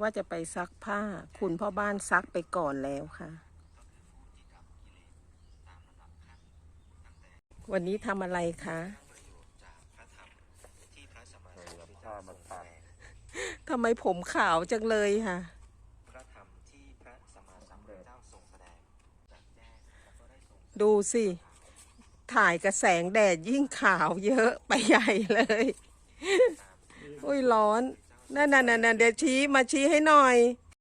ว่าจะไปซักผ้า คุณพ่อบ้านซักไปก่อนแล้วค่ะ วันนี้ทำอะไรคะผ้ามาตากทำไมผมขาวจังเลยค่ะ พระธรรมที่พระสัมมาสัมพุทธเจ้าทรงแสดงจัดแจ้งแล้วก็ได้ทรงดูสิ ถ่ายกระแสงแดดยิ่งขาวเยอะไปใหญ่เลย อุ้ยร้อน นั่นนั่นนั่นเดี๋ยวชี้มาชี้ให้หน่อย